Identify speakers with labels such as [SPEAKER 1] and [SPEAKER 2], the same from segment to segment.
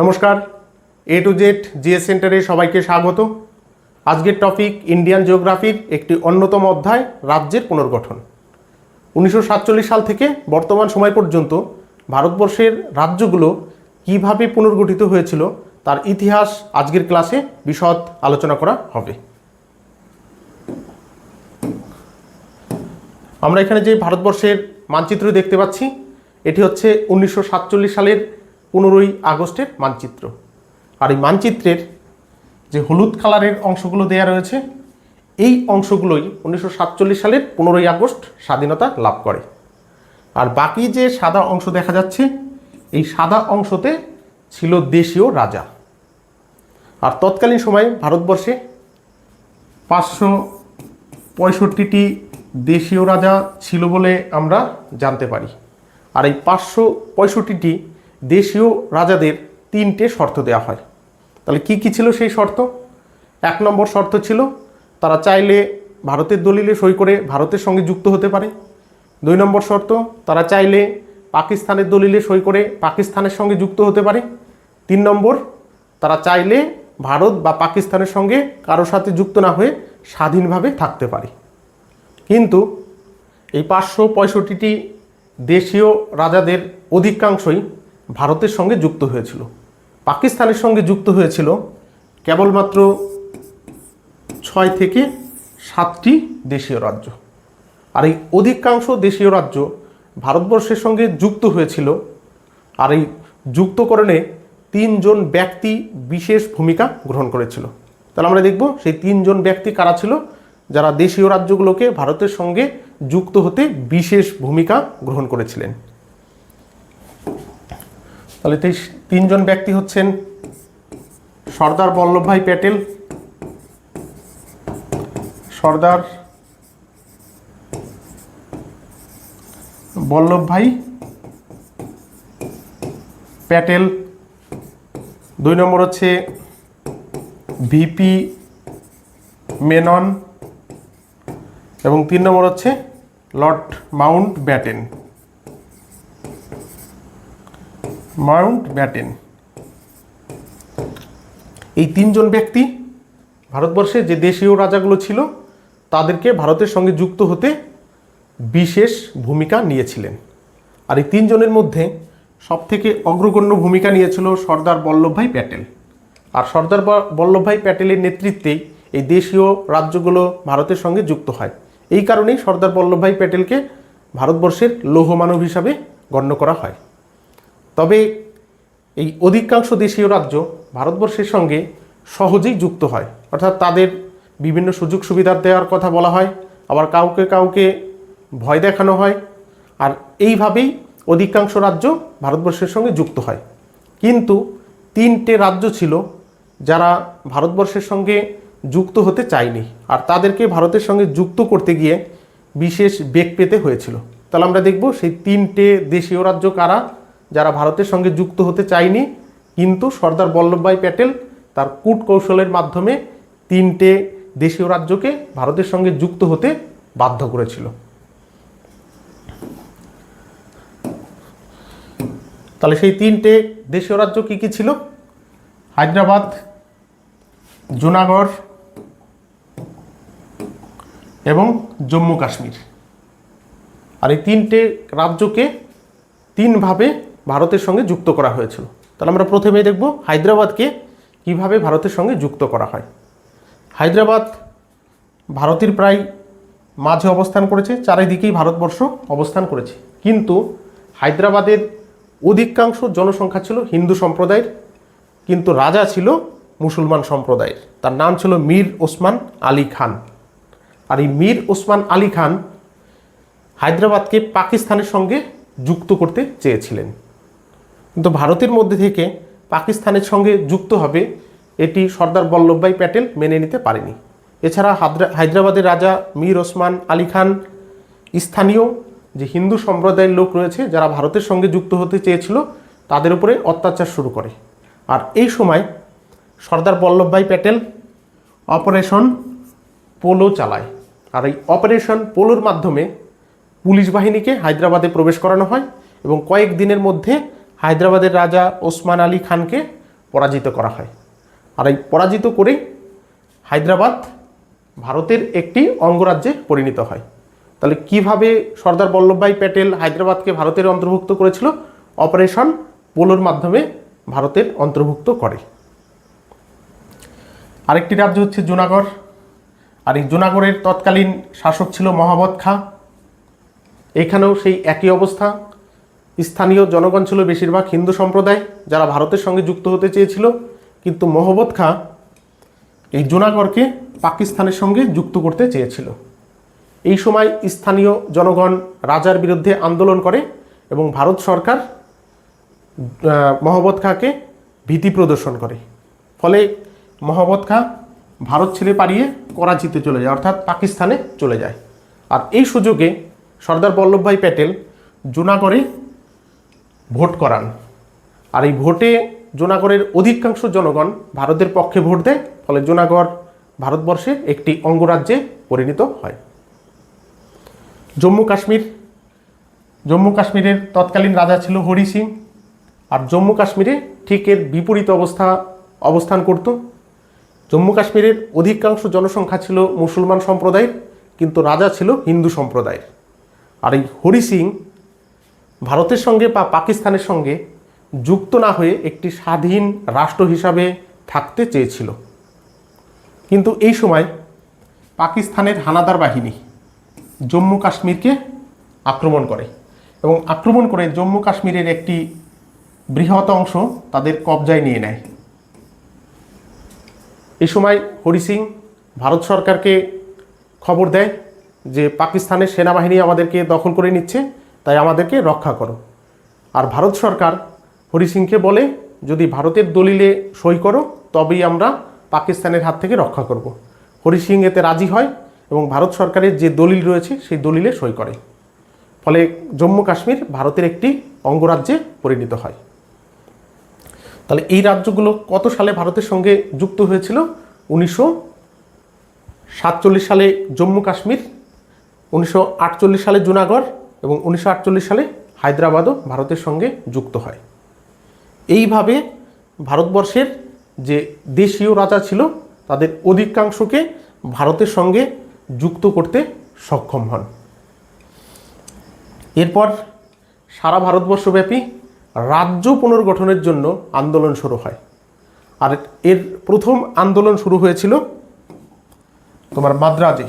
[SPEAKER 1] নমস্কার এ to Z GS সেন্টারে সবাইকে স্বাগত। আজকের টপিক ইন্ডিয়ান জিওগ্রাফির একটি অন্যতম অধ্যায়, রাজ্যের পুনর্গঠন। উনিশশো সাতচল্লিশ সাল থেকে বর্তমান সময় পর্যন্ত ভারতবর্ষের রাজ্যগুলো কীভাবে পুনর্গঠিত হয়েছিল, তার ইতিহাস আজকের ক্লাসে বিশদ আলোচনা করা হবে। আমরা এখানে যে ভারতবর্ষের মানচিত্র দেখতে পাচ্ছি, এটি হচ্ছে উনিশশো সাতচল্লিশ সালের পনেরোই আগস্টের মানচিত্র। আর এই মানচিত্রের যে হলুদ কালারের অংশগুলো দেয়া রয়েছে, এই অংশগুলোই উনিশশো সাতচল্লিশ সালের পনেরোই আগস্ট স্বাধীনতা লাভ করে। আর বাকি যে সাদা অংশ দেখা যাচ্ছে, এই সাদা অংশতে ছিল দেশীয় রাজা। আর তৎকালীন সময়ে ভারতবর্ষে পাঁচশো পঁয়ষট্টিটি দেশীয় রাজা ছিল বলে আমরা জানতে পারি। আর এই পাঁচশো পঁয়ষট্টিটি দেশীয় রাজাদের তিনটে শর্ত দেওয়া হয়। তাহলে কি কি ছিল সেই শর্ত? এক নম্বর শর্ত ছিল, তারা চাইলে ভারতের দলিলে সই করে ভারতের সঙ্গে যুক্ত হতে পারে। দুই নম্বর শর্ত, তারা চাইলে পাকিস্তানের দলিলে সই করে পাকিস্তানের সঙ্গে যুক্ত হতে পারে। তিন নম্বর, তারা চাইলে ভারত বা পাকিস্তানের সঙ্গে কারোর সাথে যুক্ত না হয়ে স্বাধীনভাবে থাকতে পারে। কিন্তু এই পাঁচশো পঁয়ষট্টিটি দেশীয় রাজাদের অধিকাংশই ভারতের সঙ্গে যুক্ত হয়েছিল। পাকিস্তানের সঙ্গে যুক্ত হয়েছিল কেবলমাত্র ছয় থেকে সাতটি দেশীয় রাজ্য। আর এই অধিকাংশ দেশীয় রাজ্য ভারতবর্ষের সঙ্গে যুক্ত হয়েছিল। আর এই যুক্তকরণে তিনজন ব্যক্তি বিশেষ ভূমিকা গ্রহণ করেছিল। তাহলে আমরা দেখব সেই তিনজন ব্যক্তি কারা ছিল, যারা দেশীয় রাজ্যগুলোকে ভারতের সঙ্গে যুক্ত হতে বিশেষ ভূমিকা গ্রহণ করেছিলেন। তাহলে তিনজন ব্যক্তি হচ্ছেন সর্দার বল্লভভাই প্যাটেল, সর্দার বল্লভভাই প্যাটেল, দুই নম্বর হচ্ছে ভিপি মেনন এবং তিন নম্বর হচ্ছে Lord Mountbatten. Mountbatten এই তিনজন ব্যক্তি ভারতবর্ষে যে দেশীয় রাজাগুলো ছিল, তাদেরকে ভারতের সঙ্গে যুক্ত হতে বিশেষ ভূমিকা নিয়েছিলেন। আর এই তিনজনের মধ্যে সবথেকে অগ্রগণ্য ভূমিকা নিয়েছিল সর্দার বল্লভভাই প্যাটেল। আর সর্দার বল্লভভাই প্যাটেলের নেতৃত্বেই এই দেশীয় রাজ্যগুলো ভারতের সঙ্গে যুক্ত হয়। এই কারণেই সর্দার বল্লভভাই প্যাটেলকে ভারতবর্ষের লৌহ মানব হিসাবে গণ্য করা হয়। তবে এই অধিকাংশ দেশীয় রাজ্য ভারতবর্ষের সঙ্গে সহজেই যুক্ত হয়। অর্থাৎ তাদের বিভিন্ন সুযোগ সুবিধা দেওয়ার কথা বলা হয়, আবার কাউকে কাউকে ভয় দেখানো হয়, আর এইভাবেই অধিকাংশ রাজ্য ভারতবর্ষের সঙ্গে যুক্ত হয়। কিন্তু তিনটে রাজ্য ছিল যারা ভারতবর্ষের সঙ্গে যুক্ত হতে চায়নি, আর তাদেরকে ভারতের সঙ্গে যুক্ত করতে গিয়ে বিশেষ বেগ পেতে হয়েছিল। তাহলে আমরা দেখব সেই তিনটে দেশীয় রাজ্য কারা যারা ভারতের সঙ্গে যুক্ত হতে চায়নি, কিন্তু সর্দার বল্লভভাই প্যাটেল তার কূট কৌশলের মাধ্যমে তিনটে দেশীয় রাজ্যকে ভারতের সঙ্গে যুক্ত হতে বাধ্য করেছিল। তাহলে সেই তিনটে দেশীয় রাজ্য কী কী ছিল? হায়দ্রাবাদ, জুনাগড় এবং জম্মু কাশ্মীর। আর এই তিনটে রাজ্যকে তিনভাবে ভারতের সঙ্গে যুক্ত করা হয়েছিল। তাহলে আমরা প্রথমেই দেখব হায়দ্রাবাদকে কীভাবে ভারতের সঙ্গে যুক্ত করা হয়। হায়দ্রাবাদ ভারতের প্রায় মাঝে অবস্থান করেছে, চারিদিকেই ভারতবর্ষ অবস্থান করেছে। কিন্তু হায়দ্রাবাদের অধিকাংশ জনসংখ্যা ছিল হিন্দু সম্প্রদায়ের, কিন্তু রাজা ছিল মুসলমান সম্প্রদায়ের। তার নাম ছিল মীর ওসমান আলী খান। আর এই মীর ওসমান আলী খান হায়দ্রাবাদকে পাকিস্তানের সঙ্গে যুক্ত করতে চেয়েছিলেন। কিন্তু ভারতের মধ্যে থেকে পাকিস্তানের সঙ্গে যুক্ত হবে এটি সর্দার বল্লভভাই প্যাটেল মেনে নিতে পারেনি। এছাড়া হায়দ্রা- হায়দ্রাবাদের রাজা মীর ওসমান আলী খান স্থানীয় যে হিন্দু সম্প্রদায়ের লোক রয়েছে, যারা ভারতের সঙ্গে যুক্ত হতে চেয়েছিল, তাদের উপরে অত্যাচার শুরু করে। আর এই সময় সর্দার বল্লভভাই প্যাটেল অপারেশন পোলো চালায়। আর এই অপারেশন পোলোর মাধ্যমে পুলিশ বাহিনীকে হায়দ্রাবাদে প্রবেশ করানো হয় এবং কয়েক দিনের মধ্যে হায়দ্রাবাদের রাজা ওসমান আলী খানকে পরাজিত করা হয়। আর এই পরাজিত করে হায়দ্রাবাদ ভারতের একটি অঙ্গরাজ্যে পরিণত হয়। তাহলে কীভাবে সর্দার বল্লভভাই প্যাটেল হায়দ্রাবাদকে ভারতের অন্তর্ভুক্ত করেছিল? অপারেশন পোলোর মাধ্যমে ভারতের অন্তর্ভুক্ত করে। আরেকটি রাজ্য হচ্ছে জুনাগড়। আর এই জুনাগড়ের তৎকালীন শাসক ছিল মহাবত খাঁ। এখানেও সেই একই অবস্থা। স্থানীয় জনগণ ছিল বেশিরভাগ হিন্দু সম্প্রদায় যারা ভারতের সঙ্গে যুক্ত হতে চেয়েছিল। কিন্তু মহব্বত খাঁ এই জুনাগড়কে পাকিস্তানের সঙ্গে যুক্ত করতে চেয়েছিল। এই সময় স্থানীয় জনগণ রাজার বিরুদ্ধে আন্দোলন করে এবং ভারত সরকার মহব্বত খাঁকে ভীতি প্রদর্শন করে। ফলে মহব্বত খাঁ ভারত ছেড়ে পালিয়ে করাচিতে চলে যায়, অর্থাৎ পাকিস্তানে চলে যায়। আর এই সুযোগে সর্দার বল্লভভাই প্যাটেল জুনাগড়ে ভোট করান। আর এই ভোটে জুনাগড়ের অধিকাংশ জনগণ ভারতের পক্ষে ভোট দেয়, ফলে জোনাগড় ভারতবর্ষে একটি অঙ্গরাজ্যে পরিণত হয়। জম্মু কাশ্মীর জম্মু কাশ্মীরের তৎকালীন রাজা ছিল হরি সিং, আর জম্মু কাশ্মীরে ঠিক এর বিপরীত অবস্থা, অবস্থান করত। জম্মু কাশ্মীরের অধিকাংশ জনসংখ্যা ছিল মুসলমান সম্প্রদায়ের, কিন্তু রাজা ছিল হিন্দু সম্প্রদায়ের। আর এই হরি সিং ভারতের সঙ্গে বা পাকিস্তানের সঙ্গে যুক্ত না হয়ে একটি স্বাধীন রাষ্ট্র হিসাবে থাকতে চেয়েছিল। কিন্তু এই সময় পাকিস্তানের হানাদার বাহিনী জম্মু কাশ্মীরকে আক্রমণ করে এবং আক্রমণ করে জম্মু কাশ্মীরের একটি বৃহৎ অংশ তাদের কবজায় নিয়ে নেয়। এই সময় হরি সিং ভারত সরকারকে খবর দেয় যে পাকিস্তানের সেনাবাহিনী আমাদেরকে দখল করে নিচ্ছে তাই আমাদেরকে রক্ষা করো। আর ভারত সরকার হরি সিংকে বলে, যদি ভারতের দলিলে সই করো, তবেই আমরা পাকিস্তানের হাত থেকে রক্ষা করব। হরি সিং এতে রাজি হয় এবং ভারত সরকারের যে দলিল রয়েছে, সেই দলিলে সই করে। ফলে জম্মু কাশ্মীর ভারতের একটি অঙ্গরাজ্যে পরিণত হয়। তাহলে এই রাজ্যগুলো কত সালে ভারতের সঙ্গে যুক্ত হয়েছিল? উনিশশো সাতচল্লিশ সালে জম্মু কাশ্মীর, উনিশশো আটচল্লিশ সালে জুনাগড় এবং উনিশশো আটচল্লিশ সালে হায়দ্রাবাদও ভারতের সঙ্গে যুক্ত হয়। এইভাবে ভারতবর্ষের যে দেশীয় রাজা ছিল, তাদের অধিকাংশকে ভারতের সঙ্গে যুক্ত করতে সক্ষম হন। এরপর সারা ভারতবর্ষব্যাপী রাজ্য পুনর্গঠনের জন্য আন্দোলন শুরু হয়। আর এর প্রথম আন্দোলন শুরু হয়েছিল তোমার মাদ্রাজে।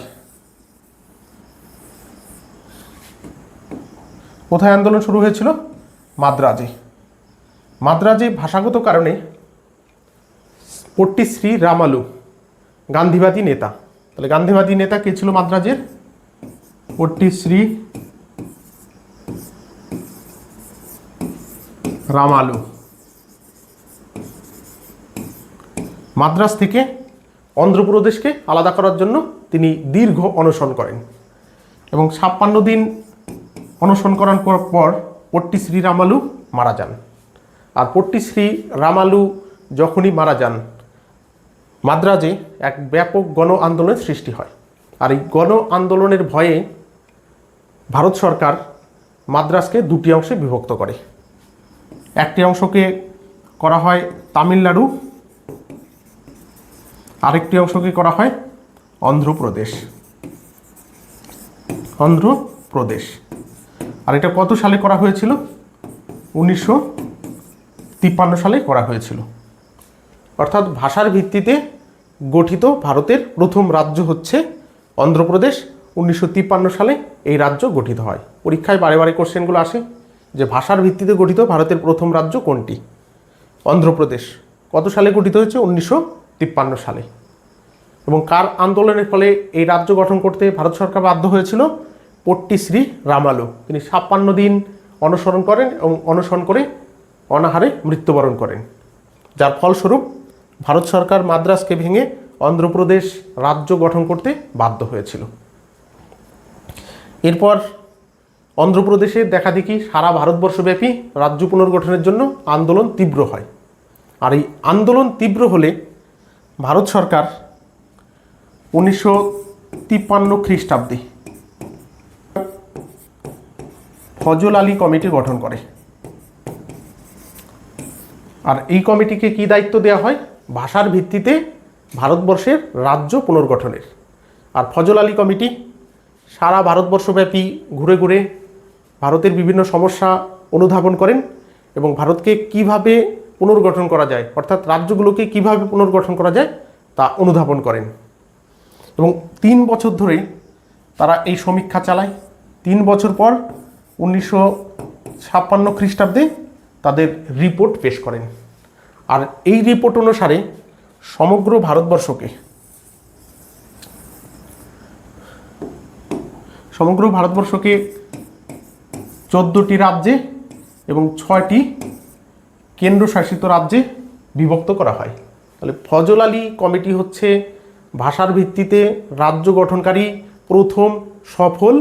[SPEAKER 1] কোথায় আন্দোলন শুরু হয়েছিল? মাদ্রাজে। মাদ্রাজে ভাষাগত কারণে পট্টিশ্রী রামালু, গান্ধীবাদী নেতা। তাহলে গান্ধীবাদী নেতা কে ছিল মাদ্রাজের? পট্টিশ্রী রামালু। মাদ্রাজ থেকে অন্ধ্রপ্রদেশকে আলাদা করার জন্য তিনি দীর্ঘ অনশন করেন এবং ছাপ্পান্ন দিন অনশন করার পর পর পট্টিশ্রী রামালু মারা যান। আর পট্টিশ্রী রামালু যখনই মারা যান, মাদ্রাজে এক ব্যাপক গণ আন্দোলনের সৃষ্টি হয়। আর এই গণ আন্দোলনের ভয়ে ভারত সরকার মাদ্রাজকে দুটি অংশে বিভক্ত করে। একটি অংশকে করা হয় তামিলনাড়ু, আরেকটি অংশকে করা হয় অন্ধ্রপ্রদেশ। অন্ধ্রপ্রদেশ। আর এটা কত সালে করা হয়েছিল? উনিশশো তিপ্পান্ন সালে করা হয়েছিল। অর্থাৎ ভাষার ভিত্তিতে গঠিত ভারতের প্রথম রাজ্য হচ্ছে অন্ধ্রপ্রদেশ। উনিশশো তিপ্পান্ন সালে এই রাজ্য গঠিত হয়। পরীক্ষায় বারে বারে কোশ্চেনগুলো আসে যে ভাষার ভিত্তিতে গঠিত ভারতের প্রথম রাজ্য কোনটি? অন্ধ্রপ্রদেশ। কত সালে গঠিত হয়েছে? উনিশশো তিপ্পান্ন সালে। এবং কার আন্দোলনের ফলে এই রাজ্য গঠন করতে ভারত সরকার বাধ্য হয়েছিল? পট্টিশ্রী রামালু। তিনি ছাপ্পান্ন দিন অনুসরণ করেন এবং অনুসরণ করে অনাহারে মৃত্যুবরণ করেন। যার ফলস্বরূপ ভারত সরকার মাদ্রাজকে ভেঙে অন্ধ্রপ্রদেশ রাজ্য গঠন করতে বাধ্য হয়েছিল। এরপর অন্ধ্রপ্রদেশে দেখা দেখি সারা ভারতবর্ষব্যাপী রাজ্য পুনর্গঠনের জন্য আন্দোলন তীব্র হয়। আর এই আন্দোলন তীব্র হলে ভারত সরকার উনিশশো তিপ্পান্ন খ্রিস্টাব্দে ফজল আলী কমিটি গঠন করে। আর এই কমিটিকে কি দায়িত্ব দেওয়া হয়? ভাষার ভিত্তিতে ভারতবর্ষের রাজ্য পুনর্গঠনের। আর ফজল আলী কমিটি সারা ভারতবর্ষব্যাপী ঘুরে ঘুরে ভারতের বিভিন্ন সমস্যা অনুধাবন করেন এবং ভারতকে কীভাবে পুনর্গঠন করা যায়, অর্থাৎ রাজ্যগুলোকে কীভাবে পুনর্গঠন করা যায় তা অনুধাবন করেন। এবং তিন বছর ধরে তারা এই সমীক্ষা চালায়। তিন বছর পর উনিশশো ছাপ্পান্ন খ্রিস্টাব্দে তাদের রিপোর্ট পেশ করেন। আর এই রিপোর্ট অনুসারে সমগ্র ভারতবর্ষকে সমগ্র ভারতবর্ষকে চোদ্দোটি রাজ্যে এবং ছয়টি কেন্দ্রশাসিত রাজ্যে বিভক্ত করা হয়। তাহলে ফজল আলী কমিটি হচ্ছে ভাষার ভিত্তিতে রাজ্য গঠনকারী প্রথম সফল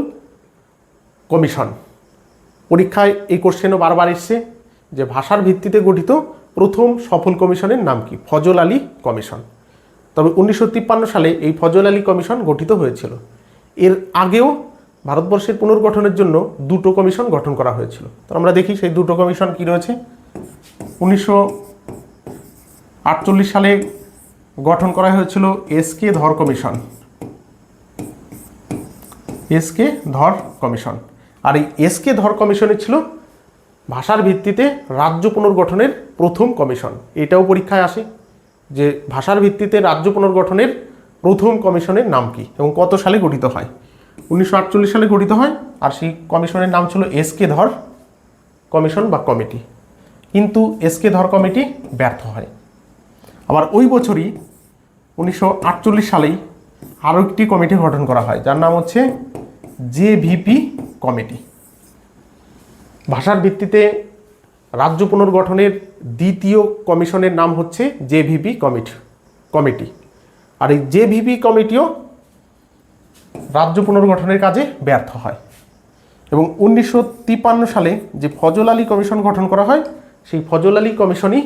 [SPEAKER 1] কমিশন। পরীক্ষায় এই কোশ্চেনও বারবার এসছে যে ভাষার ভিত্তিতে গঠিত প্রথম সফল কমিশনের নাম কি? ফজল আলী কমিশন। তবে উনিশশো তিপ্পান্ন সালে এই ফজল আলী কমিশন গঠিত হয়েছিল। এর আগেও ভারতবর্ষের পুনর্গঠনের জন্য দুটো কমিশন গঠন করা হয়েছিল। তো আমরা দেখি সেই দুটো কমিশন কি রয়েছে। উনিশশো আটচল্লিশ সালে গঠন করা হয়েছিল এস কে ধর কমিশন। এস কে ধর কমিশন। আর এই এসকে ধর কমিশনে ছিল ভাষার ভিত্তিতে রাজ্য পুনর্গঠনের প্রথম কমিশন এটাও পরীক্ষায় আসে যে ভাষার ভিত্তিতে রাজ্য পুনর্গঠনের প্রথম কমিশনের নাম কি এবং কত সালে গঠিত হয়। উনিশশো আটচল্লিশ সালে গঠিত হয় আর সেই কমিশনের নাম ছিল এস কে ধর কমিশন বা কমিটি কিন্তু এস কে ধর কমিটি ব্যর্থ হয়। আবার ওই বছরই উনিশশো আটচল্লিশ সালেই আরও একটি কমিটি গঠন করা হয়, যার নাম হচ্ছে জেভিপি কমিটি। ভাষার ভিত্তিতে রাজ্য পুনর্গঠনের দ্বিতীয় কমিশনের নাম হচ্ছে জেভিপি কমিটি কমিটি। আর এই জেভিপি কমিটিও রাজ্য পুনর্গঠনের কাজে ব্যর্থ হয়। এবং উনিশশো তিপ্পান্ন সালে যে ফজল আলী কমিশন গঠন করা হয়, সেই ফজল আলী কমিশনই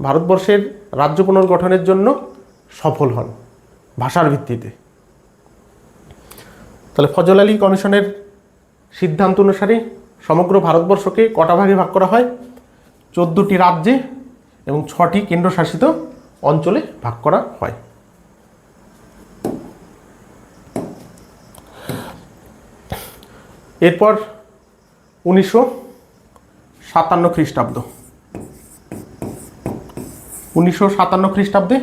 [SPEAKER 1] ভারতবর্ষের রাজ্য পুনর্গঠনের জন্য সফল হন ভাষার ভিত্তিতে। তাহলে ফজল আলী কমিশনের সিদ্ধান্ত অনুসারে সমগ্র ভারতবর্ষকে কটা ভাগে ভাগ করা হয়? চোদ্দোটি রাজ্যে এবং ছটি কেন্দ্রশাসিত অঞ্চলে ভাগ করা হয়। এরপর উনিশশো সাতান্ন খ্রিস্টাব্দ। উনিশশো সাতান্ন খ্রিস্টাব্দে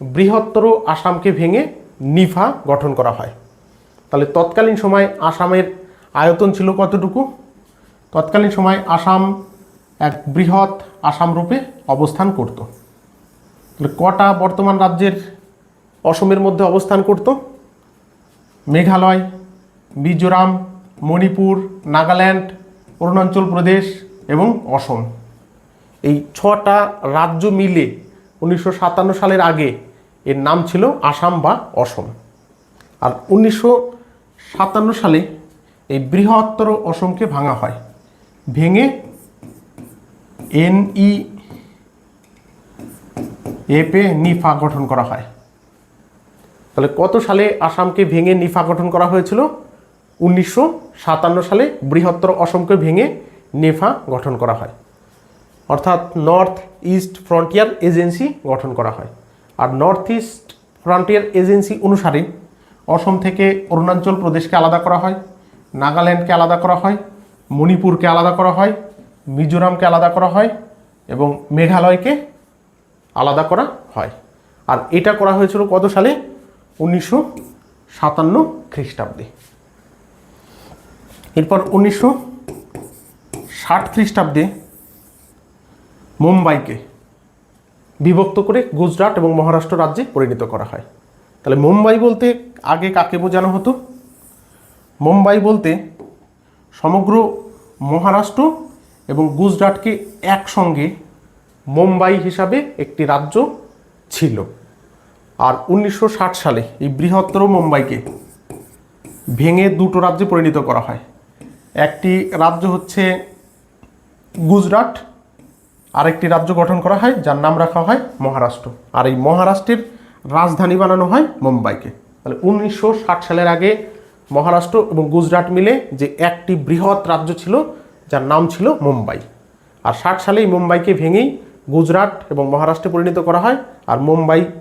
[SPEAKER 1] বৃহত্তর আসামকে ভেঙে নিফা গঠন করা হয়। তাহলে তৎকালীন সময় আসামের আয়তন ছিল কতটুকু? তৎকালীন সময় আসাম এক বৃহৎ আসাম রূপে অবস্থান করত। তাহলে কটা বর্তমান রাজ্যের অসমের মধ্যে অবস্থান করত? মেঘালয়, মিজোরাম, মণিপুর, নাগাল্যান্ড, অরুণাচল প্রদেশ এবং অসম। এই ছটা রাজ্য মিলে উনিশশো সাতান্ন সালের আগে এর নাম ছিল আসাম বা অসম। আর উনিশশো সাতান্ন সালে এই বৃহত্তর অসমকে ভাঙা হয়। ভেঙে এনই এপে নিফা গঠন করা হয়। তাহলে কত সালে আসামকে ভেঙে নিফা গঠন করা হয়েছিল? উনিশশো সাতান্ন সালে বৃহত্তর অসমকে ভেঙে নেফা গঠন করা হয়। অর্থাৎ নর্থ ইস্ট ফ্রন্টিয়ার এজেন্সি গঠন করা হয়। আর নর্থ ইস্ট ফ্রন্টিয়ার এজেন্সি অনুসারে অসম থেকে অরুণাচল প্রদেশকে আলাদা করা হয়, নাগাল্যান্ডকে আলাদা করা হয়, মণিপুরকে আলাদা করা হয়, মিজোরামকে আলাদা করা হয় এবং মেঘালয়কে আলাদা করা হয়। আর এটা করা হয়েছিল কত সালে? উনিশশো সাতান্ন খ্রিস্টাব্দে। এরপর উনিশশো ষাট খ্রিস্টাব্দে মুম্বাইকে বিভক্ত করে গুজরাট এবং মহারাষ্ট্র রাজ্যে পরিণত করা হয়। তাহলে মুম্বাই বলতে আগে কাকে বোঝানো হতো? মুম্বাই বলতে সমগ্র মহারাষ্ট্র এবং গুজরাটকে একসঙ্গে মুম্বাই হিসাবে একটি রাজ্য ছিল। আর উনিশশো ষাট সালে এই বৃহত্তর মুম্বাইকে ভেঙে দুটো রাজ্যে পরিণত করা হয়। একটি রাজ্য হচ্ছে গুজরাট, আরেকটি রাজ্য গঠন করা হয়, যার নাম রাখা হয় মহারাষ্ট্র। আর এই মহারাষ্ট্রের রাজধানী বানানো হয় মুম্বাইকে। তাহলে উনিশশো ষাট সালের আগে মহারাষ্ট্র এবং গুজরাট মিলে যে একটি বৃহৎ রাজ্য ছিল, যার নাম ছিল মুম্বাই। আর ষাট সালেই মুম্বাইকে ভেঙেই গুজরাট এবং মহারাষ্ট্রে পরিণত করা হয় আর মুম্বাই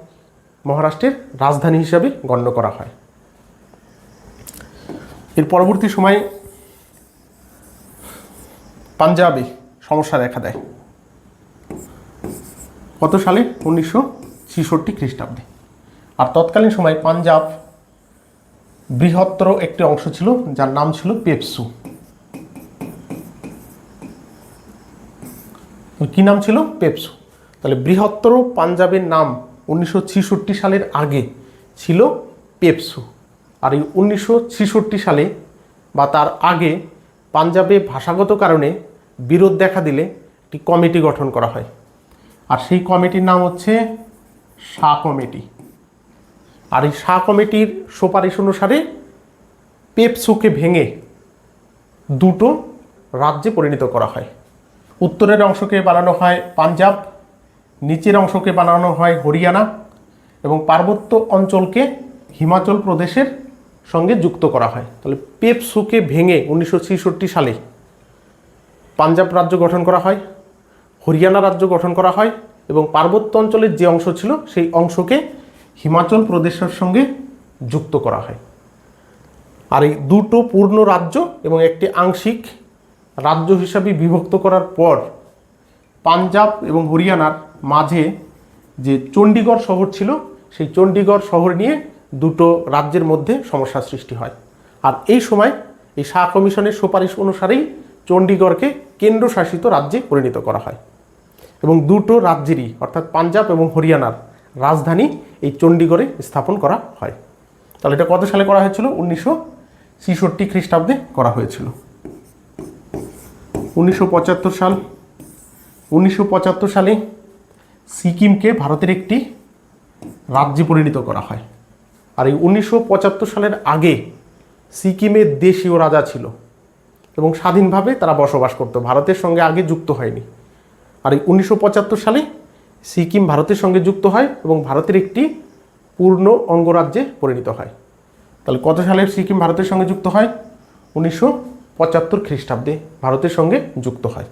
[SPEAKER 1] মহারাষ্ট্রের রাজধানী হিসাবে গণ্য করা হয়। এর পরবর্তী সময়ে পাঞ্জাবে সমস্যা দেখা দেয়। কত সালে? উনিশশো ছিষট্টি খ্রিস্টাব্দে। আর তৎকালীন সময় পাঞ্জাব বৃহত্তর একটি অংশ ছিল, যার নাম ছিল পেপসু। কি নাম ছিল? পেপসু। তাহলে বৃহত্তর পাঞ্জাবের নাম উনিশশো সালের আগে ছিল পেপসু। আর এই উনিশশো সালে বা তার আগে পাঞ্জাবে ভাষাগত কারণে বিরোধ দেখা দিলে একটি কমিটি গঠন করা হয়। আর সেই কমিটির নাম হচ্ছে শাহ কমিটি। আর এই শাহ কমিটির সুপারিশ অনুসারে পেপসুকে ভেঙে দুটো রাজ্যে পরিণত করা হয়। উত্তরের অংশকে বানানো হয় পাঞ্জাব, নিচের অংশকে বানানো হয় হরিয়ানা এবং পার্বত্য অঞ্চলকে হিমাচল প্রদেশের সঙ্গে যুক্ত করা হয়। তাহলে পেপসুকে ভেঙে উনিশশো ছেষট্টি সালে পাঞ্জাব রাজ্য গঠন করা হয়, হরিয়ানা রাজ্য গঠন করা হয় এবং পার্বত্য অঞ্চলের যে অংশ ছিল সেই অংশকে হিমাচল প্রদেশের সঙ্গে যুক্ত করা হয়। আর এই দুটো পূর্ণ রাজ্য এবং একটি আংশিক রাজ্য হিসাবে বিভক্ত করার পর পাঞ্জাব এবং হরিয়ানার মাঝে যে চণ্ডীগড় শহর ছিল, সেই চণ্ডীগড় শহর নিয়ে দুটো রাজ্যের মধ্যে সমস্যার সৃষ্টি হয়। আর এই সময় এই শাহ কমিশনের সুপারিশ অনুসারেই চণ্ডীগড়কে কেন্দ্রশাসিত রাজ্যে পরিণত করা হয়। এবং দুটো রাজ্যেরই, অর্থাৎ পাঞ্জাব এবং হরিয়ানার রাজধানী এই চণ্ডীগড়ে স্থাপন করা হয়। তাহলে এটা কত সালে করা হয়েছিল? উনিশশো ছিষট্টি খ্রিস্টাব্দে করা হয়েছিল। উনিশশো পঁচাত্তর সাল। উনিশশো পঁচাত্তর সালে সিকিমকে ভারতের একটি রাজ্যে পরিণত করা হয়। আর এই উনিশশো পঁচাত্তর সালের আগে সিকিমের দেশীয় রাজা ছিল এবং স্বাধীনভাবে তারা বসবাস করতো। ভারতের সঙ্গে আগে যুক্ত হয়নি। আর এই উনিশশো পঁচাত্তর সালে সিকিম ভারতের সঙ্গে যুক্ত হয় এবং ভারতের একটি পূর্ণ অঙ্গরাজ্যে পরিণত হয়। তাহলে কত সালে সিকিম ভারতের সঙ্গে যুক্ত হয়? উনিশশো পঁচাত্তর খ্রিস্টাব্দে ভারতের সঙ্গে যুক্ত হয়।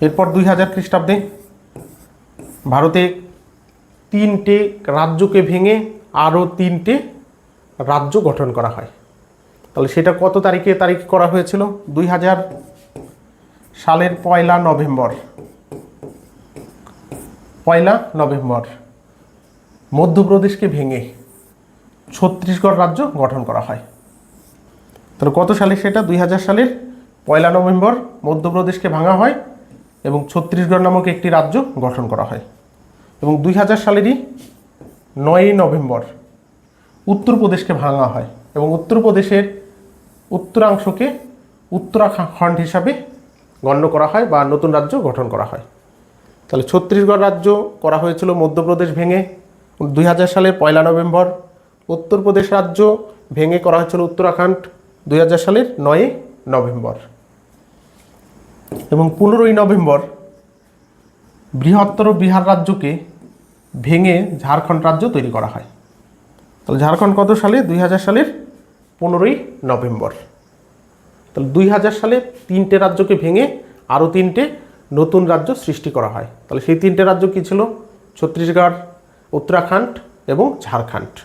[SPEAKER 1] এরপর দুই হাজার খ্রিস্টাব্দে ভারতে তিনটে রাজ্যকে ভেঙে আরও তিনটে রাজ্য গঠন করা হয়। তাহলে সেটা কত তারিখে তারিখ করা হয়েছিল? দুই হাজার সালের পয়লা নভেম্বর। পয়লা নভেম্বর। মধ্যপ্রদেশকে ভেঙে ছত্তিশগড় রাজ্য গঠন করা হয়। তাহলে কত সালে সেটা? দুই হাজার সালের পয়লা নভেম্বর মধ্যপ্রদেশকে ভাঙা হয় এবং ছত্তিশগড় নামক একটি রাজ্য গঠন করা হয়। এবং দুই হাজার সালেরই নয়ই নভেম্বর উত্তরপ্রদেশকে ভাঙা হয় এবং উত্তরপ্রদেশের উত্তরাংশকে উত্তরাখণ্ড হিসাবে গণ্য করা হয় বা নতুন রাজ্য গঠন করা হয়। তাহলে ছত্তিশগড় রাজ্য করা হয়েছিল মধ্যপ্রদেশ ভেঙে। দুই হাজার সালের পয়লা নভেম্বর উত্তরপ্রদেশ রাজ্য ভেঙে করা হয়েছিল উত্তরাখণ্ড। দুই হাজার সালের নয়ই নভেম্বর। এবং পনেরোই নভেম্বর বৃহত্তর বিহার রাজ্যকে ভেঙে ঝাড়খণ্ড রাজ্য তৈরি করা হয়। তাহলে ঝাড়খণ্ড কত সালে? দুই হাজার সালের পনেরোই নভেম্বর। তাহলে দুই হাজার সালে তিনটে রাজ্যকে ভেঙে আরও তিনটে নতুন রাজ্য সৃষ্টি করা হয়। তাহলে সেই তিনটে রাজ্য কী ছিল? ছত্তিশগড়, উত্তরাখণ্ড এবং ঝাড়খণ্ড।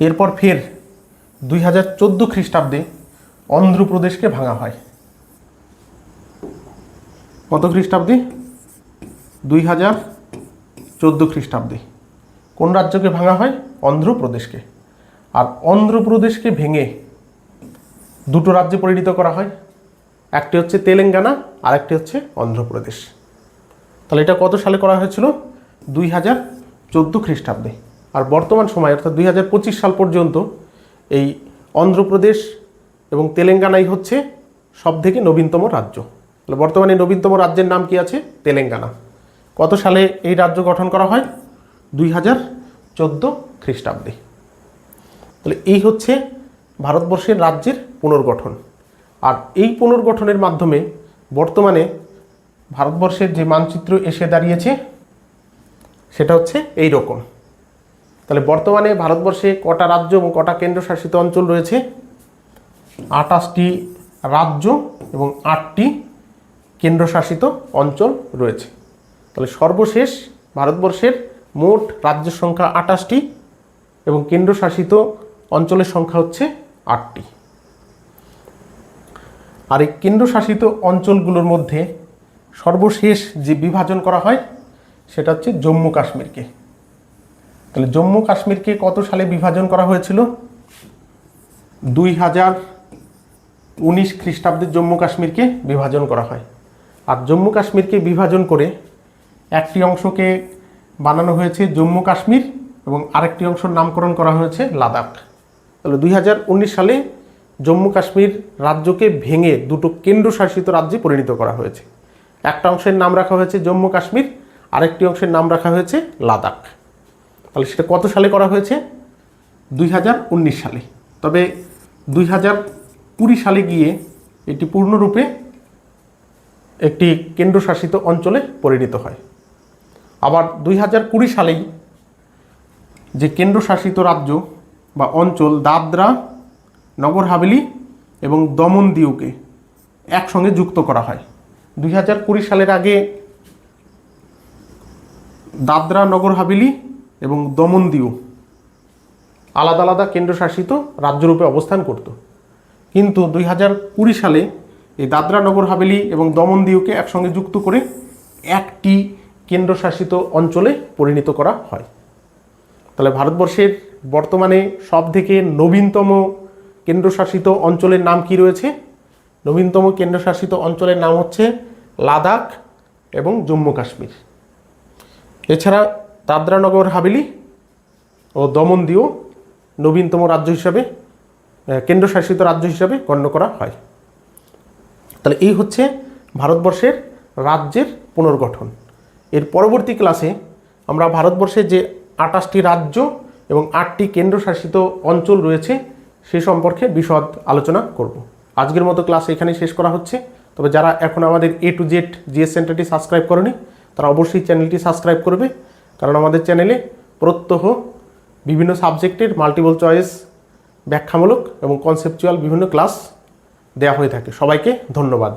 [SPEAKER 1] এরপর ফের দুই হাজার চোদ্দ খ্রিস্টাব্দে অন্ধ্রপ্রদেশকে ভাঙা হয়। কত খ্রিস্টাব্দে? দুই হাজার চোদ্দ খ্রিস্টাব্দে। কোন রাজ্যকে ভাঙা হয়? অন্ধ্রপ্রদেশকে। আর অন্ধ্রপ্রদেশকে ভেঙে দুটো রাজ্যে পরিণত করা হয়। একটি হচ্ছে তেলেঙ্গানা আর একটি হচ্ছে অন্ধ্রপ্রদেশ। তাহলে এটা কত সালে করা হয়েছিল? দুই হাজার চোদ্দ খ্রিস্টাব্দে। আর বর্তমান সময়, অর্থাৎ দুই হাজার পঁচিশ সাল পর্যন্ত, এই অন্ধ্রপ্রদেশ এবং তেলেঙ্গানাই হচ্ছে সব থেকে নবীনতম রাজ্য। তাহলে বর্তমানে নবীনতম রাজ্যের নাম কি আছে? তেলেঙ্গানা। কত সালে এই রাজ্য গঠন করা হয়? দুই হাজার চোদ্দ খ্রিস্টাব্দে। তাহলে এই হচ্ছে ভারতবর্ষের রাজ্যের পুনর্গঠন। আর এই পুনর্গঠনের মাধ্যমে বর্তমানে ভারতবর্ষের যে মানচিত্র এসে দাঁড়িয়েছে, সেটা হচ্ছে এই রকম তাহলে বর্তমানে ভারতবর্ষে কটা রাজ্য এবং কটা কেন্দ্রশাসিত অঞ্চল রয়েছে? আটাশটি রাজ্য এবং আটটি কেন্দ্রশাসিত অঞ্চল রয়েছে। তাহলে সর্বশেষ ভারতবর্ষের মোট রাজ্যের সংখ্যা আটাশটি এবং কেন্দ্রশাসিত অঞ্চলের সংখ্যা হচ্ছে আটটি। আর এই কেন্দ্রশাসিত অঞ্চলগুলোর মধ্যে সর্বশেষ যে বিভাজন করা হয়, সেটা হচ্ছে জম্মু কাশ্মীরকে। তাহলে জম্মু কাশ্মীরকে কত সালে বিভাজন করা হয়েছিল? দুই হাজার উনিশ খ্রিস্টাব্দে জম্মু কাশ্মীরকে বিভাজন করা হয়। আর জম্মু কাশ্মীরকে বিভাজন করে একটি অংশকে বানানো হয়েছে জম্মু কাশ্মীর এবং আরেকটি অংশের নামকরণ করা হয়েছে লাদাখ। তাহলে দুই হাজার উনিশ সালে জম্মু কাশ্মীর রাজ্যকে ভেঙে দুটো কেন্দ্রশাসিত রাজ্যে পরিণত করা হয়েছে। একটা অংশের নাম রাখা হয়েছে জম্মু কাশ্মীর, আরেকটি অংশের নাম রাখা হয়েছে লাদাখ। তাহলে সেটা কত সালে করা হয়েছে? দুই হাজার উনিশ সালে। তবে দুই হাজার কুড়ি সালে গিয়ে এটি পূর্ণরূপে একটি কেন্দ্রশাসিত অঞ্চলে পরিণত হয়। আবার দুই হাজার কুড়ি সালেই যে কেন্দ্রশাসিত রাজ্য বা অঞ্চল দাদরা নগর হাভেলি এবং দমন দিউকে একসঙ্গে যুক্ত করা হয়। দুই হাজার কুড়ি সালের আগে দাদরা নগর হাভেলি এবং দমন দিউ আলাদা আলাদা কেন্দ্রশাসিত রাজ্যরূপে অবস্থান করত। কিন্তু দুই হাজার কুড়ি সালে এই দাদরা নগর হাভেলি এবং দমন দিউকে একসঙ্গে যুক্ত করে একটি কেন্দ্রশাসিত অঞ্চলে পরিণত করা হয়। তাহলে ভারতবর্ষের বর্তমানে সব থেকে নবীনতম কেন্দ্রশাসিত অঞ্চলের নাম কি রয়েছে? নবীনতম কেন্দ্রশাসিত অঞ্চলের নাম হচ্ছে লাদাখ এবং জম্মু কাশ্মীর। এছাড়া দাদরানগর হাভেলি ও দমন দিও নবীনতম রাজ্য হিসাবে কেন্দ্রশাসিত রাজ্য হিসাবে গণ্য করা হয়। তাহলে এই হচ্ছে ভারতবর্ষের রাজ্যের পুনর্গঠন। এর পরবর্তী ক্লাসে আমরা ভারতবর্ষের যে আটাশটি রাজ্য এবং আটটি কেন্দ্রশাসিত অঞ্চল রয়েছে সে সম্পর্কে বিশদ আলোচনা করব। আজকের মতো ক্লাস এখানেই শেষ করা হচ্ছে। তবে যারা এখন আমাদের এ টু জেড জিএস সেন্টারটি সাবস্ক্রাইব করেনি, তারা অবশ্যই চ্যানেলটি সাবস্ক্রাইব করবে। কারণ আমাদের চ্যানেলে প্রত্যহ বিভিন্ন সাবজেক্টের মাল্টিপল চয়েস ব্যাখ্যামূলক এবং কনসেপচুয়াল বিভিন্ন ক্লাস দেওয়া হয়ে থাকে। সবাইকে ধন্যবাদ।